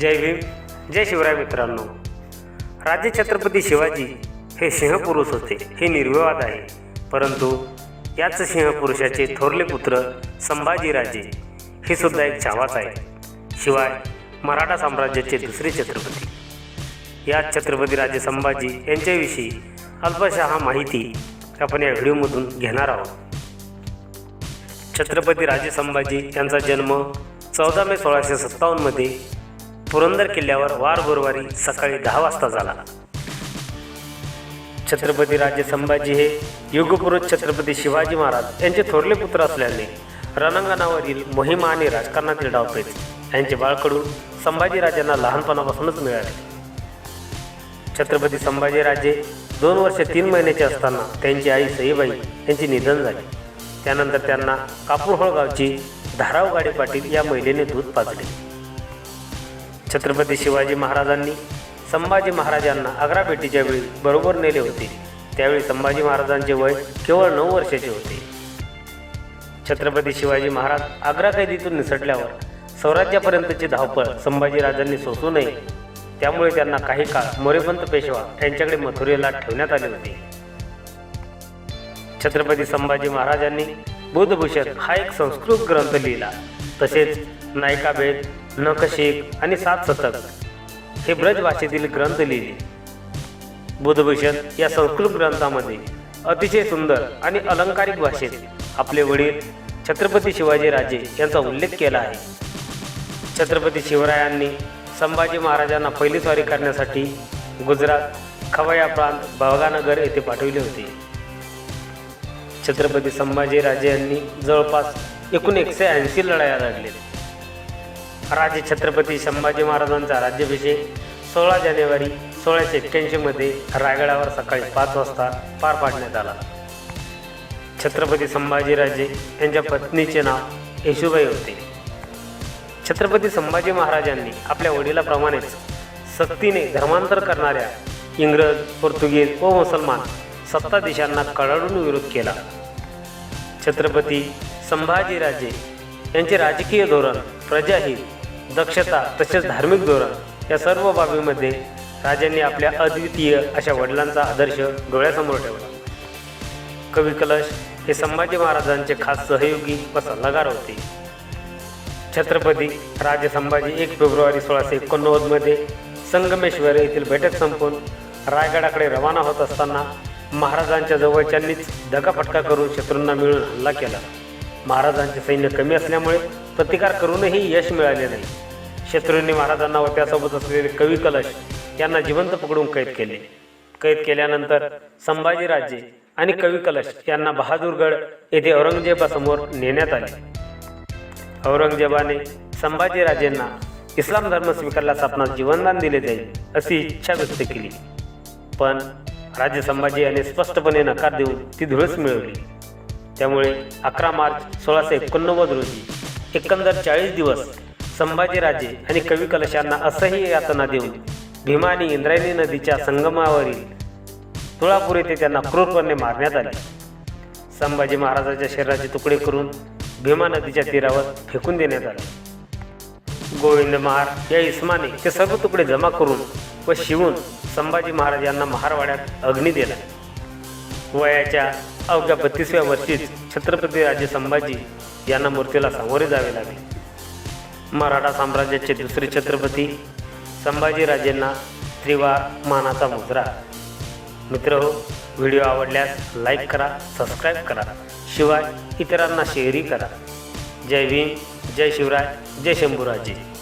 जय भीम जय शिवराय मित्रांनो. राजे छत्रपती शिवाजी हे सिंहपुरुष होते हे निर्विवाद आहे. परंतु याच सिंहपुरुषाचे थोरले पुत्र संभाजीराजे हे सुद्धा एक छावाच आहे. शिवाय मराठा साम्राज्याचे दुसरे छत्रपती. या छत्रपती राजे संभाजी यांच्याविषयी अल्पशहा माहिती आपण या व्हिडिओमधून घेणार आहोत. छत्रपती राजे संभाजी यांचा जन्म चौदा मे सोळाशे सत्तावन्नमध्ये पुरंदर किल्ल्यावर वार गुरुवारी सकाळी दहा वाजता झाला. छत्रपती राजे संभाजी हे युगपुरुष छत्रपती शिवाजी महाराज यांचे थोरले पुत्र असल्याने रणांगणावरील मोहिमा आणि राजकारणातील डावपेच यांचे बाळकडू संभाजीराजांना लहानपणापासूनच मिळाले. छत्रपती संभाजीराजे दोन वर्ष तीन महिन्याचे असताना त्यांची आई सईबाई यांचे निधन झाले. त्यानंतर त्यांना कापूरहोळ गावची धाराव गाडी पाटील या महिलेने दूध पाजले. छत्रपती शिवाजी महाराजांनी संभाजी महाराजांना आग्रा भेटीच्या वेळी बरोबर नेले होते. त्यावेळी संभाजी महाराजांचे वय केवळ नऊ वर्षाचे होते. छत्रपती शिवाजी महाराज आग्रा कैदीतून निसटल्यावर स्वराज्यापर्यंतची धावपळ संभाजीराजांनी सोसू नये. त्यामुळे त्यांना काही काळ मोरेपंत पेशवा यांच्याकडे मथुरेला ठेवण्यात आले होते. छत्रपती संभाजी महाराजांनी बुधभूषण हा एक संस्कृत ग्रंथ लिहिला. तसेच नायिकाभेद नखशेक आणि सात शतक हे ब्रज भाषेतील ग्रंथ लिहिले. बुधभूषण या संस्कृत ग्रंथामध्ये अतिशय सुंदर आणि अलंकारिक भाषेत आपले वडील छत्रपती शिवाजी राजे यांचा उल्लेख केला आहे. छत्रपती शिवरायांनी संभाजी महाराजांना पहिली स्वारी करण्यासाठी गुजरात खवया प्रांत भवगानगर येथे पाठविले होते. छत्रपती संभाजीराजे यांनी जवळपास एकूण एकशे ऐंशी लढाया लढलेल्या. राजे छत्रपती संभाजी महाराजांचा राज्याभिषेक सोळा जानेवारी सोळाशे एक्क्याऐंशीमध्ये रायगडावर सकाळी पाच वाजता पार पाडण्यात आला. छत्रपती संभाजीराजे यांच्या पत्नीचे नाव येशुबाई होते. छत्रपती संभाजी महाराजांनी आपल्या वडिलाप्रमाणेच सक्तीने धर्मांतर करणाऱ्या इंग्रज पोर्तुगीज व मुसलमान सत्ताधीशांना कडाडून विरोध केला. छत्रपती संभाजीराजे यांचे राजकीय धोरण प्रजाहित दक्षता तसेच धार्मिक धोरण या सर्व बाबीमध्ये राजांनी आपल्या अद्वितीय अशा वडिलांचा आदर्श डोळ्यासमोर ठेवला. कवी कलश हे संभाजी महाराजांचे खास सहयोगी व सल्लागार होते. छत्रपती राजे संभाजी एक फेब्रुवारी सोळाशे एकोणनव्वदमध्ये संगमेश्वर येथील बैठक संपून रायगडाकडे रवाना होत असताना महाराजांच्या जवळच्यांनीच दगाफटका करून शत्रूंना मिळून हल्ला केला. महाराजांचे सैन्य कमी असल्यामुळे प्रतिकार करूनही यश मिळाले नाही. शत्रूंनी महाराजांना व त्यासोबत असलेले कवी कलश यांना जिवंत पकडून कैद केले. कैद केल्यानंतर संभाजीराजे आणि कवी कलश यांना बहादूरगड येथे औरंगजेबासमोर नेण्यात आले. औरंगजेबाने संभाजीराजेंना इस्लाम धर्म स्वीकारल्यास आपणास जीवनदान दिले जाईल अशी इच्छा व्यक्त केली. पण राजे संभाजी याने स्पष्टपणे नकार देऊन ती धुळस मिळवली. त्यामुळे अकरा मार्च सोळाशे एकोणनव्वद रोजी एकंदर चाळीस दिवस संभाजीराजे आणि कवी कलशांना असह्य यातना देऊन भीमा आणि इंद्रायणी नदीच्या संगमावरील तुळापूर येथे त्यांना क्रूरपणे मारण्यात आले. संभाजी महाराजाच्या शरीराचे तुकडे करून भीमा नदीच्या तीरावर फेकून देण्यात आले. गोविंद महार या इस्माने ते सर्व तुकडे जमा करून व शिवून संभाजी महाराज यांना महारवाड्यात अग्नी दिला. वयाच्या अवघ्या बत्तीसव्या वर्षीच छत्रपती राजे संभाजी यांना मूर्तीला सामोरे जावे लागले. मराठा साम्राज्याचे दुसरे छत्रपती संभाजीराजेंना त्रिवार मानाचा मुद्रा मित्र हो व्हिडिओ आवडल्यास लाईक करा सबस्क्राईब करा. शिवाय इतरांना शेअरही करा. जय भीम जय शिवराय जय शंभूराजे.